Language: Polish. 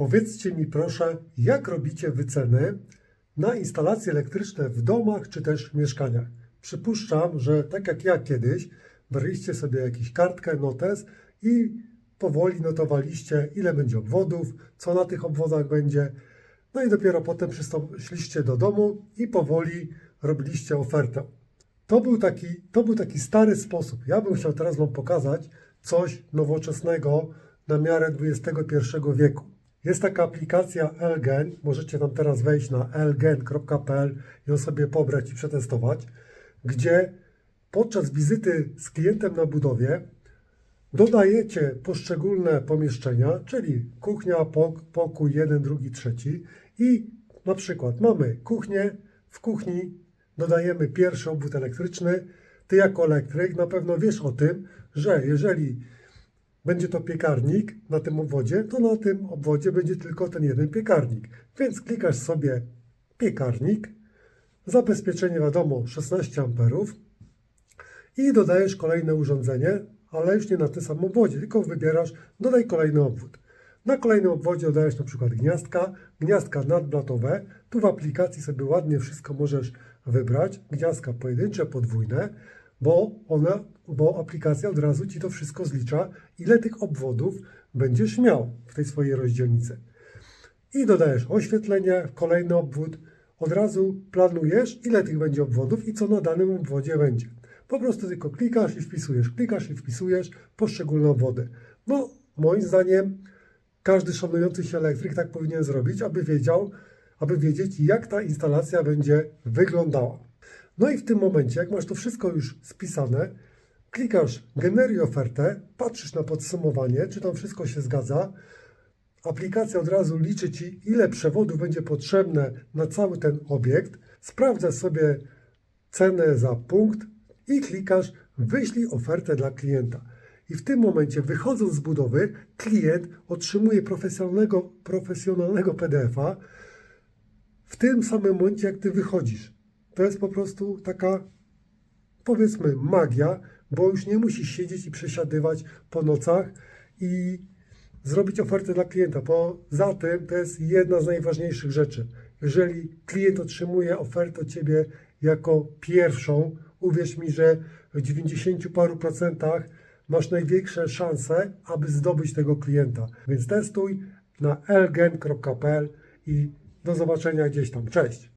Powiedzcie mi proszę, jak robicie wyceny na instalacje elektryczne w domach czy też mieszkaniach. Przypuszczam, że tak jak ja kiedyś, braliście sobie jakąś kartkę, notes i powoli notowaliście, ile będzie obwodów, co na tych obwodach będzie. No i dopiero potem przystąpiliście do domu i powoli robiliście ofertę. To był, taki, to był taki stary sposób. Ja bym chciał teraz Wam pokazać coś nowoczesnego na miarę XXI wieku. Jest taka aplikacja Elgen. Możecie tam teraz wejść na elgen.pl i ją sobie pobrać i przetestować, gdzie podczas wizyty z klientem na budowie dodajecie poszczególne pomieszczenia, czyli kuchnia, pok- pokój, jeden, drugi, trzeci i na przykład mamy kuchnię, w kuchni dodajemy pierwszy obwód elektryczny. Ty jako elektryk na pewno wiesz o tym, że jeżeli będzie to piekarnik na tym obwodzie, to na tym obwodzie będzie tylko ten jeden piekarnik. Więc klikasz sobie piekarnik, zabezpieczenie wiadomo 16 amperów i dodajesz kolejne urządzenie, ale już nie na tym samym obwodzie, tylko wybierasz dodaj kolejny obwód. Na kolejnym obwodzie dodajesz na przykład gniazdka, gniazdka nadblatowe. Tu w aplikacji sobie ładnie wszystko możesz wybrać. Gniazdka pojedyncze, podwójne, bo ona, bo aplikacja od razu ci to wszystko zlicza, ile tych obwodów będziesz miał w tej swojej rozdzielnicy. I dodajesz oświetlenie, kolejny obwód. Od razu planujesz, ile tych będzie obwodów i co na danym obwodzie będzie. Po prostu tylko klikasz i wpisujesz, klikasz i wpisujesz poszczególne obwody. No, moim zdaniem, każdy szanujący się elektryk tak powinien zrobić, aby wiedział, aby wiedzieć, jak ta instalacja będzie wyglądała. No i w tym momencie, jak masz to wszystko już spisane, klikasz generuj ofertę, patrzysz na podsumowanie, czy tam wszystko się zgadza. Aplikacja od razu liczy Ci, ile przewodów będzie potrzebne na cały ten obiekt. Sprawdzasz sobie cenę za punkt i klikasz wyślij ofertę dla klienta. I w tym momencie, wychodząc z budowy, klient otrzymuje profesjonalnego, profesjonalnego PDF-a w tym samym momencie, jak Ty wychodzisz. To jest po prostu taka, powiedzmy, magia, bo już nie musisz siedzieć i przesiadywać po nocach i zrobić ofertę dla klienta. Poza tym to jest jedna z najważniejszych rzeczy. Jeżeli klient otrzymuje ofertę od Ciebie jako pierwszą, uwierz mi, że w 90 paru procentach masz największe szanse, aby zdobyć tego klienta. Więc testuj na elgen.pl i do zobaczenia gdzieś tam. Cześć!